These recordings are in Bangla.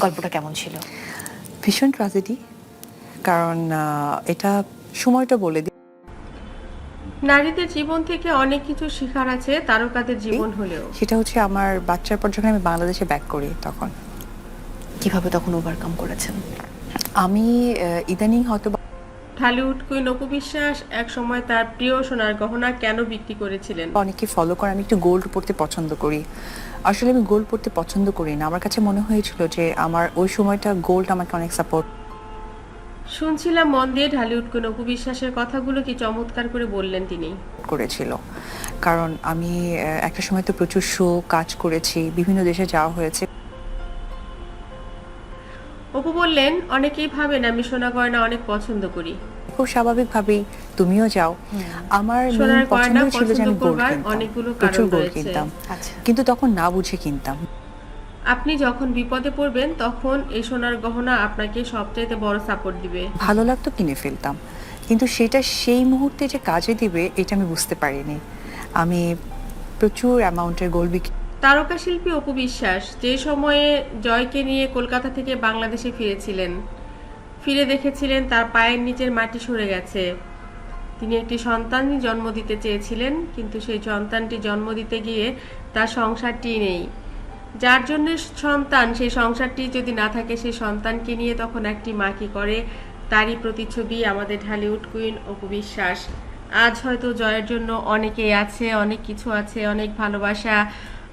গল্পটা কেমন ছিল? ভীষণ ট্রাজেডি কারণ এটা সময়টা বলে দিই নারীদের জীবন থেকে অনেক কিছু শেখার আছে তারকাদের জীবন হলেও। সেটা হচ্ছে আমার বাচ্চার পর যখন আমি বাংলাদেশে ব্যাক করি তখন। কীভাবে তখন ওভারকাম করেছেন? আমি আহ, ইদানিং হয়তো ঢালিউড কুইন অপু বিশ্বাস এক সময় তার প্রিয় সোনার গহনা কেন বিক্রি করেছিলেন? অনেকে ফলো করে আমি একটু গোল্ড পরতে পছন্দ করি। আসলে আমি গোল্ড পরতে পছন্দ করি না। আমার কাছে মনে হয়েছিল যে আমার ওই সময়টা গোল্ড আমাকে অনেক সাপোর্ট শুনছিলাম মন দিয়ে ঢালিউড কুইন অপু বিশ্বাসের কথাগুলো কি চমৎকার করে বললেন তিনি? করেছিল। কারণ আমি একটা সময় তো প্রচুর শো কাজ করেছি বিভিন্ন দেশে যাওয়া হয়েছে। অপু বললেন অনেকেই ভাবেন আমি সোনা গয়না অনেক পছন্দ করি। খুব স্বাভাবিকভাবেই তুমিও যাও। আমার সোনার গয়না পছন্দ করবার অনেকগুলো কারণ রয়েছে। আচ্ছা। কিন্তু তখন না বুঝে কিনতাম। আপনি যখন বিপদে পড়বেন তখন এই সোনার গহনা আপনাকে সবচাইতে বড় সাপোর্ট দিবে। ভালো লাগতো কিনে ফেলতাম। কিন্তু সেটা সেই মুহূর্তে যে কাজে দিবে এটা আমি বুঝতে পারিনি। আমি প্রচুর অ্যামাউন্টের গোল্ড বিক্রি তারকা শিল্পী অপু বিশ্বাস যে সময়ে জয়কে নিয়ে কলকাতা থেকে বাংলাদেশে ফিরেছিলেন, ফিরে দেখেছিলেন তার পায়ের নিচের মাটি সরে গেছে। তিনি একটি সন্তানই জন্ম দিতে চেয়েছিলেন, কিন্তু সেই সন্তানটি জন্ম দিতে গিয়ে তার সংসারটি নেই। যার জন্য সন্তান, সেই সংসারটি যদি না থাকে সেই সন্তানকে নিয়ে তখন একটি মা কি করে, তারই প্রতিচ্ছবি আমাদের ঢালিউড কুইন অপু বিশ্বাস। আজ হয়তো জয়ের জন্য অনেকেই আছে, অনেক কিছু আছে, অনেক ভালোবাসা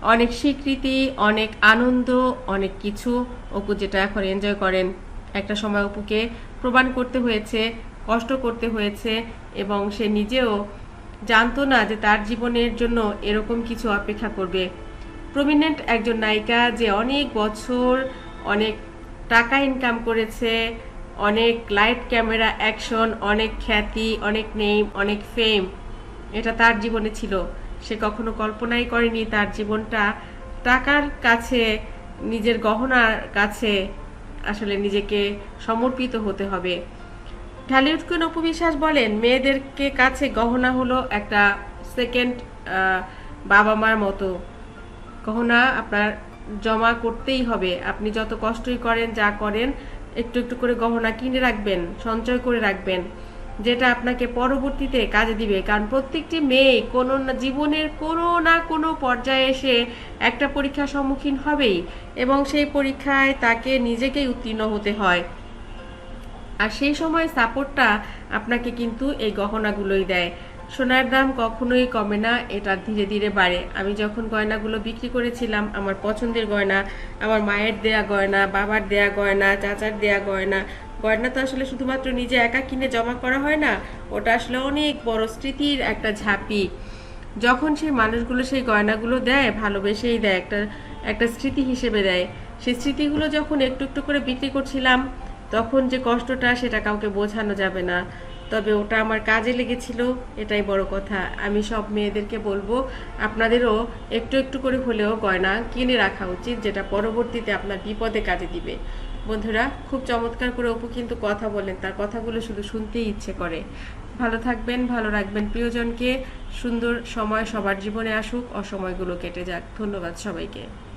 অনেক স্বীকৃতি, অনেক আনন্দ, অনেক কিছু। অপু যেটা এখন এনজয় করেন, একটা সময় অপুকে প্রমাণ করতে হয়েছে, কষ্ট করতে হয়েছে এবং সে নিজেও জানতো না যে তার জীবনের জন্য এরকম কিছু অপেক্ষা করবে। প্রমিনেন্ট একজন নায়িকা যে অনেক বছর অনেক টাকা ইনকাম করেছে, অনেক লাইট ক্যামেরা অ্যাকশন অনেক খ্যাতি, অনেক নেম অনেক ফেম এটা তার জীবনে ছিল। সে কখনো কল্পনাই করেনি তার জীবনটা। টাকার কাছে, নিজের গহনার কাছে আসলে নিজেকে সমর্পিত হতে হবে। ঢালিউড কুইন অপু বলেন, মেয়েদেরকে কাছে গহনা হলো একটা সেকেন্ড বাবা মার মতো। গহনা আপনার জমা করতেই হবে। আপনি যত কষ্টই করেন, যা করেন, একটু একটু করে গহনা কিনে রাখবেন, সঞ্চয় করে রাখবেন। যেটা আপনাকে পরবর্তীতে কাজে দিবে। কারণ প্রত্যেকটি মেয়ে কোনো জীবনের কোনো না কোনো পর্যায়ে এসে একটা পরীক্ষার সম্মুখীন হবেই এবং সেই পরীক্ষায় তাকে নিজেকেই উত্তীর্ণ হতে হয়। আর সেই সময় সাপোর্টটা আপনাকে কিন্তু এই গহনাগুলোই দেয়। সোনার দাম কখনোই কমে না, এটা ধীরে ধীরে বাড়ে। আমি যখন গয়নাগুলো বিক্রি করেছিলাম, আমার পছন্দের গয়না, আমার মায়ের দেয়া গয়না, বাবার দেয়া গয়না, চাচার দেয়া গয়না গয়না তো আসলে শুধুমাত্র নিজে একা কিনে জমা করা হয় না, ওটা আসলে অনেক বড় স্মৃতির একটা ঝাঁপি। যখন সেই মানুষগুলো সেই গয়নাগুলো দেয়, ভালোবেসেই দেয়, একটা একটা স্মৃতি হিসেবে দেয়। সেই স্মৃতিগুলো যখন একটু একটু করে বিক্রি করছিলাম, তখন যে কষ্টটা সেটা কাউকে বোঝানো যাবে না। তবে ওটা আমার কাজে লেগেছিল, এটাই বড় কথা। আমি সব মেয়েদেরকে বলব, আপনাদেরও একটু একটু করে হলেও গয়না কিনে রাখা উচিত, যেটা পরবর্তীতে আপনার বিপদে কাজে দিবে। বন্ধুরা, খুব চমৎকার করে অপু কিন্তু কথা বলেন তার কথাগুলো শুধু শুনতেই ইচ্ছে করে। ভালো থাকবেন, ভালো রাখবেন প্রিয়জনকে। সুন্দর সময় সবার জীবনে আসুক, অসময়গুলো কেটে যাক। ধন্যবাদ সবাইকে।